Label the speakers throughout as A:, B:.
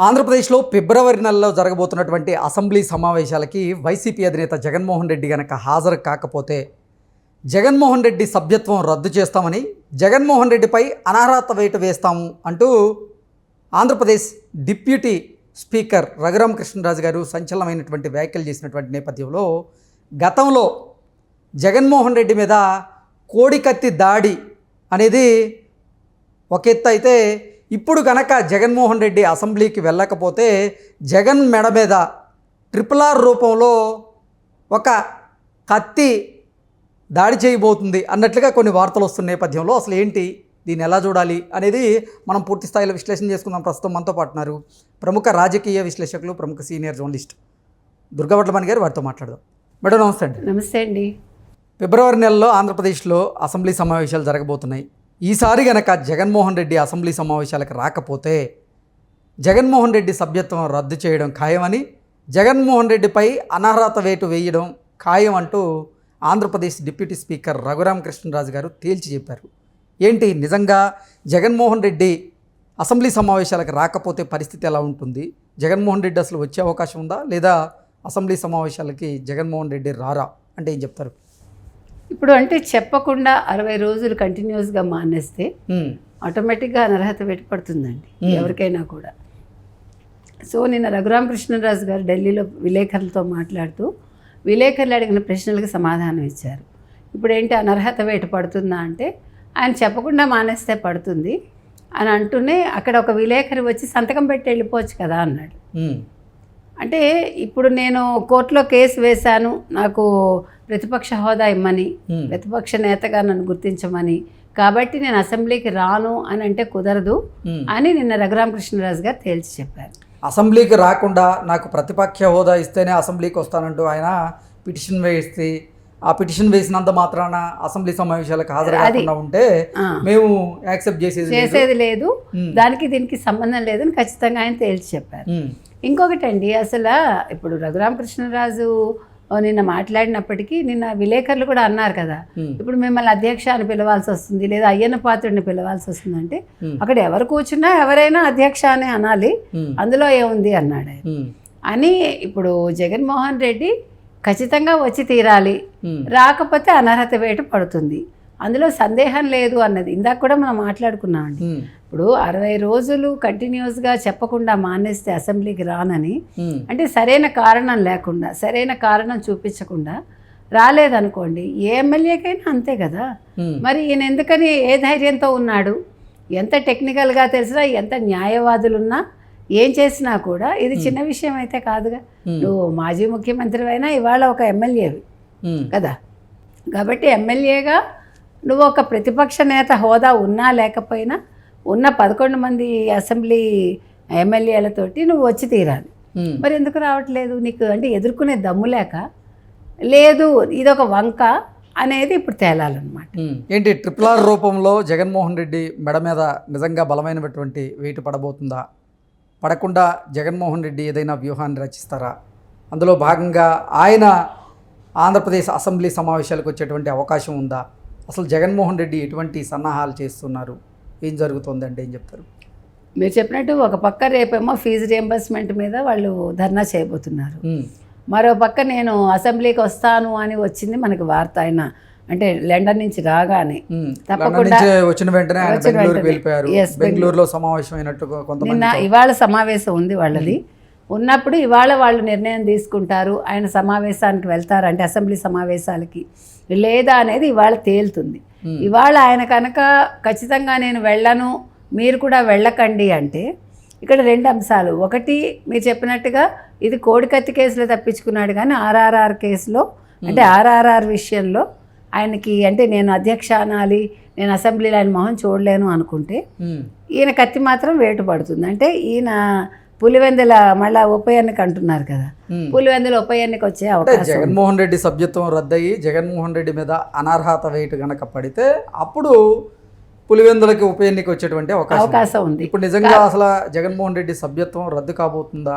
A: ఆంధ్రప్రదేశ్లో ఫిబ్రవరి నెలలో జరగబోతున్నటువంటి assembly సమావేశాలకి YCP అధినేత జగన్మోహన్ రెడ్డి గనక హాజరు కాకపోతే జగన్మోహన్ రెడ్డి సభ్యత్వం రద్దు చేస్తామని జగన్మోహన్ రెడ్డిపై అనర్హత వేటు వేస్తాము అంటూ ఆంధ్రప్రదేశ్ డిప్యూటీ స్పీకర్ రఘురామ కృష్ణరాజు గారు సంచలనమైనటువంటి వ్యాఖ్యలు చేసినటువంటి నేపథ్యంలో గతంలో జగన్మోహన్ రెడ్డి మీద కోడికత్తి దాడి అనేది ఒక ఎత్తు అయితే ఇప్పుడు కనుక జగన్మోహన్ రెడ్డి అసెంబ్లీకి వెళ్ళకపోతే జగన్ మెడ మీద ట్రిపుల్ ఆర్ రూపంలో ఒక కత్తి దాడి చేయబోతుంది అన్నట్లుగా కొన్ని వార్తలు వస్తున్న నేపథ్యంలో అసలు ఏంటి? దీన్ని ఎలా చూడాలి? అనేది మనం పూర్తి స్థాయిలో విశ్లేషణ చేసుకుందాం. ప్రస్తుతం మనతో పాటున్నారు ప్రముఖ రాజకీయ విశ్లేషకులు ప్రముఖ సీనియర్ జర్నలిస్ట్ దుర్గవడ్లమణి గారు. వారితో మాట్లాడదాం. మేడం నమస్తే అండి.
B: నమస్తే అండి.
A: ఫిబ్రవరి నెలలో ఆంధ్రప్రదేశ్లో అసెంబ్లీ సమావేశాలు జరగబోతున్నాయి. ఈసారి గనక జగన్మోహన్ రెడ్డి అసెంబ్లీ సమావేశాలకు రాకపోతే జగన్మోహన్ రెడ్డి సభ్యత్వం రద్దు చేయడం ఖాయమని జగన్మోహన్ రెడ్డిపై అనర్హత వేటు వేయడం ఖాయం అంటూ ఆంధ్రప్రదేశ్ డిప్యూటీ స్పీకర్ రఘురామ కృష్ణరాజు గారు తేల్చి చెప్పారు. ఏంటి? నిజంగా జగన్మోహన్ రెడ్డి అసెంబ్లీ సమావేశాలకు రాకపోతే పరిస్థితి ఎలా ఉంటుంది? జగన్మోహన్ రెడ్డి అసలు వచ్చే అవకాశం ఉందా? లేదా అసెంబ్లీ సమావేశాలకి జగన్మోహన్ రెడ్డి రారా? అంటే ఏం చెప్తారు?
B: ఇప్పుడు అంటే చెప్పకుండా అరవై రోజులు కంటిన్యూస్గా మానేస్తే. ఆటోమేటిక్గా అనర్హత వెట్టుపడుతుందండి ఎవరికైనా కూడా సో నిన్న రఘురామకృష్ణరాజు గారు ఢిల్లీలో విలేకరులతో మాట్లాడుతూ విలేకరులు అడిగిన ప్రశ్నలకు సమాధానం ఇచ్చారు ఇప్పుడు ఏంటి అనర్హత వేటు పడుతుందా అంటే ఆయన చెప్పకుండా మానేస్తే పడుతుంది అని అంటూనే అక్కడ ఒక విలేకరి వచ్చి సంతకం పెట్టి వెళ్ళిపోవచ్చు కదా అన్నాడు. అంటే ఇప్పుడు నేను కోర్టులో కేసు వేశాను నాకు ప్రతిపక్ష హోదా ఇమ్మని. ప్రతిపక్ష నేతగా నన్ను గుర్తించమని కాబట్టి నేను అసెంబ్లీకి రాను అని అంటే కుదరదు. అని నిన్న రఘురామకృష్ణరాజు గారు తేల్చి చెప్పారు
A: అసెంబ్లీకి రాకుండా నాకు ప్రతిపక్ష హోదా ఇస్తేనే అసెంబ్లీకి వస్తానంటూ ఆయన పిటిషన్ వేస్తే ఆ పిటిషన్ వేసినంత మాత్రాన అసెంబ్లీ సమావేశాలకు హాజరు ఉంటే. మేము యాక్సెప్ట్ చేసేది లేదు.
B: చేసేది లేదు. దానికి దీనికి సంబంధం లేదని ఖచ్చితంగా ఆయన తేల్చి చెప్పారు. ఇంకొకటి అండి అసలు ఇప్పుడు రఘురామకృష్ణరాజు నిన్న మాట్లాడినప్పటికీ నిన్న విలేకరులు కూడా అన్నారు కదా. ఇప్పుడు మిమ్మల్ని అధ్యక్ష అని పిలవాల్సి వస్తుంది లేదా అయ్యన్న పాత్రుడిని పిలవాల్సి వస్తుందంటే
A: Hmm.
B: అక్కడ ఎవరు కూర్చున్నా ఎవరైనా అధ్యక్ష అనే అనాలి. అందులో ఏముంది అన్నాడు. అని ఇప్పుడు జగన్మోహన్ రెడ్డి ఖచ్చితంగా వచ్చి తీరాలి. రాకపోతే అనర్హత వేటు పడుతుంది అందులో సందేహం లేదు అన్నది ఇందాక కూడా మనం మాట్లాడుకున్నామండి. ఇప్పుడు అరవై రోజులు కంటిన్యూస్గా చెప్పకుండా మానేస్తే అసెంబ్లీకి రానని. అంటే సరైన కారణం లేకుండా సరైన కారణం చూపించకుండా రాలేదనుకోండి ఏ ఎమ్మెల్యేకైనా అంతే కదా. మరి ఈయన ఎందుకని ఏ ధైర్యంతో ఉన్నాడు ఎంత టెక్నికల్గా తెలిసినా ఎంత న్యాయవాదులున్నా ఏం చేసినా కూడా ఇది చిన్న విషయం అయితే కాదుగా. నువ్వు మాజీ ముఖ్యమంత్రి అయినా ఇవాళ ఒక ఎమ్మెల్యేవి. కదా కాబట్టి ఎమ్మెల్యేగా నువ్వు ఒక ప్రతిపక్ష నేత హోదా ఉన్నా లేకపోయినా ఉన్న పదకొండు మంది అసెంబ్లీ ఎమ్మెల్యేలతోటి నువ్వు వచ్చి తీరాలి. మరి ఎందుకు రావట్లేదు? నీకు అంటే ఎదుర్కొనే దమ్ము లేక లేదు ఇదొక వంక అనేది ఇప్పుడు తేలాలన్నమాట.
A: ఏంటి ట్రిపుల్ ఆర్ రూపంలో జగన్మోహన్ రెడ్డి మెడ మీద నిజంగా బలమైనటువంటి వెయిట్ పడబోతుందా? పడకుండా జగన్మోహన్ రెడ్డి ఏదైనా వ్యూహాన్ని రచిస్తారా? అందులో భాగంగా ఆయన ఆంధ్రప్రదేశ్ అసెంబ్లీ సమావేశాలకు వచ్చేటువంటి అవకాశం ఉందా? అసలు జగన్మోహన్ రెడ్డి ఎటువంటి సన్నాహాలు చేస్తున్నారు? ఏం జరుగుతుందంటే ఏం చెప్తారు?
B: మీరు చెప్పినట్టు ఒక పక్క రేపేమో ఫీజు రియంబర్స్మెంట్ మీద వాళ్ళు ధర్నా చేయబోతున్నారు. మరో పక్క నేను అసెంబ్లీకి వస్తాను అని వచ్చింది మనకి వార్త ఆయన అంటే లండన్ నుంచి రాగానే. తప్పకుండా
A: వచ్చిన వెంటనే బెంగళూరులో కొంతమంది
B: నిన్న ఇవాళ సమావేశం ఉంది వాళ్ళది. ఉన్నప్పుడు ఇవాళ వాళ్ళు నిర్ణయం తీసుకుంటారు. ఆయన సమావేశానికి వెళ్తారు అంటే అసెంబ్లీ సమావేశాలకి. లేదా అనేది ఇవాళ తేలుతుంది. ఇవాళ ఆయన కనుక ఖచ్చితంగా నేను వెళ్ళను మీరు కూడా వెళ్ళకండి అంటే ఇక్కడ రెండు అంశాలు. ఒకటి మీరు చెప్పినట్టుగా ఇది కోడికత్తి కేసులో తప్పించుకున్నాడు కానీ ఆర్ఆర్ఆర్ కేసులో అంటే ఆర్ఆర్ఆర్ విషయంలో ఆయనకి అంటే నేను అధ్యక్ష అనాలి నేను అసెంబ్లీలో ఆయన మొహం చూడలేను అనుకుంటే. ఈయన కత్తి మాత్రం వేటు పడుతుంది. అంటే ఈయన పులివెందుల మళ్ళా ఉప ఎన్నిక అంటున్నారు కదా. పులివెందుల ఉప ఎన్నిక వచ్చే అవకాశం
A: జగన్మోహన్ రెడ్డి సభ్యత్వం రద్దయి జగన్మోహన్ రెడ్డి మీద అనర్హత వేటు గనక పడితే అప్పుడు పులివెందులకి ఉప ఎన్నిక వచ్చేటువంటి అవకాశం ఉంది.
B: అవకాశం ఉంది.
A: ఇప్పుడు నిజంగా అసలు జగన్మోహన్ రెడ్డి సభ్యత్వం రద్దు కాబోతుందా?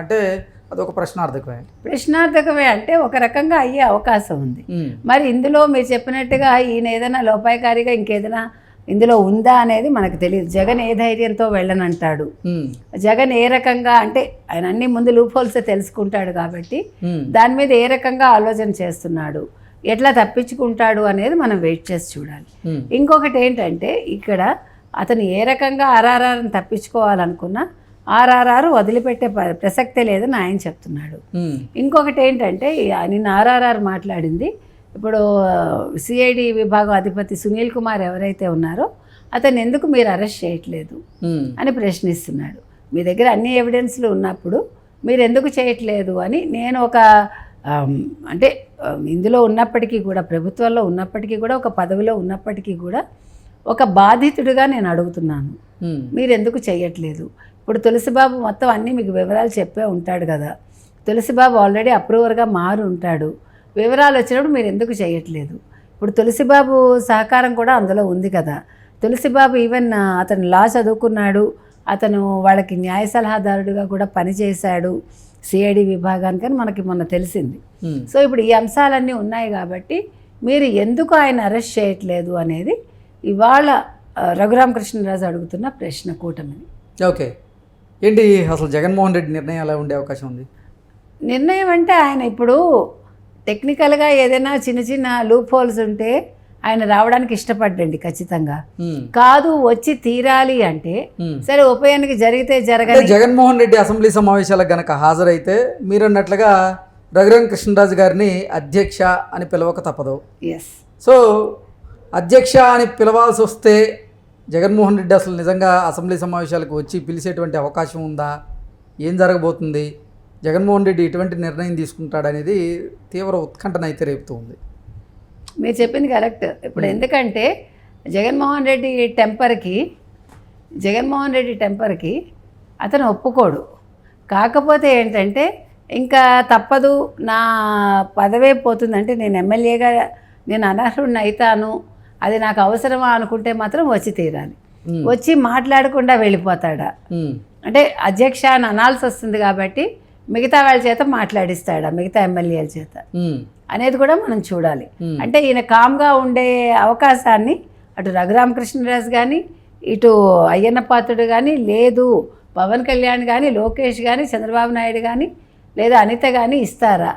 A: అంటే అదొక ప్రశ్నార్థకమే.
B: ప్రశ్నార్థకమే అంటే ఒక రకంగా అయ్యే అవకాశం ఉంది. మరి ఇందులో మీరు చెప్పినట్టుగా ఈయన ఏదైనా లోపాయకారిగా ఇంకేదైనా ఇందులో ఉందా అనేది మనకు తెలియదు. జగన్ ఏ ధైర్యంతో వెళ్ళనంటాడు. జగన్ ఏ రకంగా అంటే ఆయన అన్ని ముందు లూప్ హోల్స్ తెలుసుకుంటాడు కాబట్టి దాని మీద ఏ రకంగా ఆలోచన చేస్తున్నాడు ఎట్లా తప్పించుకుంటాడు అనేది మనం వెయిట్ చేసి చూడాలి. ఇంకొకటి ఏంటంటే ఇక్కడ అతను ఏ రకంగా ఆర్ఆర్ఆర్ని తప్పించుకోవాలనుకున్నా ఆర్ఆర్ఆర్ వదిలిపెట్టే ప్రసక్తే లేదని ఆయన చెప్తున్నాడు. ఇంకొకటి ఏంటంటే నిన్న ఆర్ఆర్ఆర్ మాట్లాడింది ఇప్పుడు సిఐడి విభాగం అధిపతి సునీల్ కుమార్ ఎవరైతే ఉన్నారో అతను ఎందుకు మీరు అరెస్ట్ చేయట్లేదు? అని ప్రశ్నిస్తున్నాడు. మీ దగ్గర అన్ని ఎవిడెన్స్లు ఉన్నప్పుడు మీరు ఎందుకు చేయట్లేదు అని నేను ఒక అంటే ఇందులో ఉన్నప్పటికీ కూడా ప్రభుత్వంలో ఉన్నప్పటికీ కూడా ఒక పదవిలో ఉన్నప్పటికీ కూడా ఒక బాధితుడిగా నేను అడుగుతున్నాను. మీరు ఎందుకు చేయట్లేదు? ఇప్పుడు తులసిబాబు మొత్తం అన్నీ మీకు వివరాలు చెప్పే ఉంటాడు కదా. తులసిబాబు ఆల్రెడీ అప్రూవర్గా మారు ఉంటాడు. వివరాలు వచ్చినప్పుడు మీరు ఎందుకు చేయట్లేదు? ఇప్పుడు తులసిబాబు సహకారం కూడా అందులో ఉంది కదా. తులసిబాబు ఈవెన్ అతను లా చదువుకున్నాడు. అతను వాళ్ళకి న్యాయ సలహాదారుడిగా కూడా పనిచేశాడు సిఐడి విభాగానికి అని మనకి మొన్న తెలిసింది. సో ఇప్పుడు ఈ అంశాలన్నీ ఉన్నాయి కాబట్టి మీరు ఎందుకు ఆయన అరెస్ట్ చేయట్లేదు అనేది ఇవాళ రఘురామకృష్ణరాజు అడుగుతున్న ప్రశ్న కూటమిని
A: ఓకే. ఏంటి? అసలు జగన్మోహన్ రెడ్డి నిర్ణయం ఎలా ఉండే అవకాశం ఉంది?
B: నిర్ణయం అంటే ఆయన ఇప్పుడు టెక్నికల్గా ఏదైనా చిన్న చిన్న లూప్ హోల్స్ ఉంటే ఆయన రావడానికి ఇష్టపడ్డండి ఖచ్చితంగా. కాదు వచ్చి తీరాలి అంటే. సరే ఉప ఎన్నిక జరిగితే
A: అంటే
B: జరగని
A: జగన్మోహన్ రెడ్డి అసెంబ్లీ సమావేశాలకు గనక హాజరైతే మీరు అన్నట్లుగా రఘురామ్ కృష్ణరాజు గారిని అధ్యక్ష అని పిలవక తప్పదు.
B: ఎస్
A: సో అధ్యక్ష అని పిలవాల్సి వస్తే జగన్మోహన్ రెడ్డి అసలు నిజంగా అసెంబ్లీ సమావేశాలకు వచ్చి పిలిచేటువంటి అవకాశం ఉందా? ఏం జరగబోతుంది? జగన్మోహన్ రెడ్డి ఎటువంటి నిర్ణయం తీసుకుంటాడనేది తీవ్ర ఉత్కంఠన అయితే రేపుతూ ఉంది.
B: మీరు చెప్పింది కరెక్ట్. ఇప్పుడు ఎందుకంటే జగన్మోహన్ రెడ్డి టెంపర్కి జగన్మోహన్ రెడ్డి టెంపర్కి అతను ఒప్పుకోడు. కాకపోతే ఏంటంటే ఇంకా తప్పదు నా పదవే పోతుందంటే నేను ఎమ్మెల్యేగా నేను అనర్హుడిని అవుతాను అది నాకు అవసరమా అనుకుంటే మాత్రం వచ్చి తీరాలి. వచ్చి మాట్లాడకుండా వెళ్ళిపోతాడా? అంటే అధ్యక్ష అని అనాల్సి వస్తుంది కాబట్టి మిగతా వాళ్ళ చేత మాట్లాడిస్తాడా మిగతా ఎమ్మెల్యేల చేత? అనేది కూడా మనం చూడాలి. అంటే ఈయన కామ్గా ఉండే అవకాశాన్ని అటు రఘురామకృష్ణరాజు కానీ ఇటు అయ్యన్న పాత్రుడు కానీ లేదు పవన్ కళ్యాణ్ కానీ లోకేష్ కానీ చంద్రబాబు నాయుడు కానీ లేదా అనిత కానీ ఇస్తారా?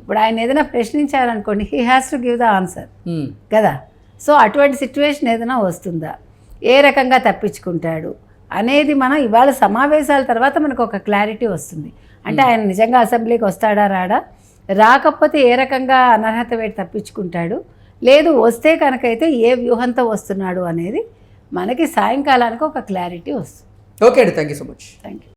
B: ఇప్పుడు ఆయన ఏదైనా ప్రశ్నించారనుకోండి he has to give the answer కదా? సో అటువంటి సిచ్యువేషన్ ఏదైనా వస్తుందా? ఏ రకంగా తప్పించుకుంటాడు? అనేది మనం ఇవాళ సమావేశాల తర్వాత మనకు ఒక క్లారిటీ వస్తుంది. అంటే ఆయన నిజంగా అసెంబ్లీకి వస్తాడా రాడా? రాకపోతే ఏ రకంగా అనర్హత వేటి తప్పించుకుంటాడు? లేదు వస్తే కనుకైతే ఏ వ్యూహంతో వస్తున్నాడు అనేది మనకి సాయంకాలానికి ఒక క్లారిటీ వస్తుంది.
A: ఓకే అండి thank you so much.
B: Thank you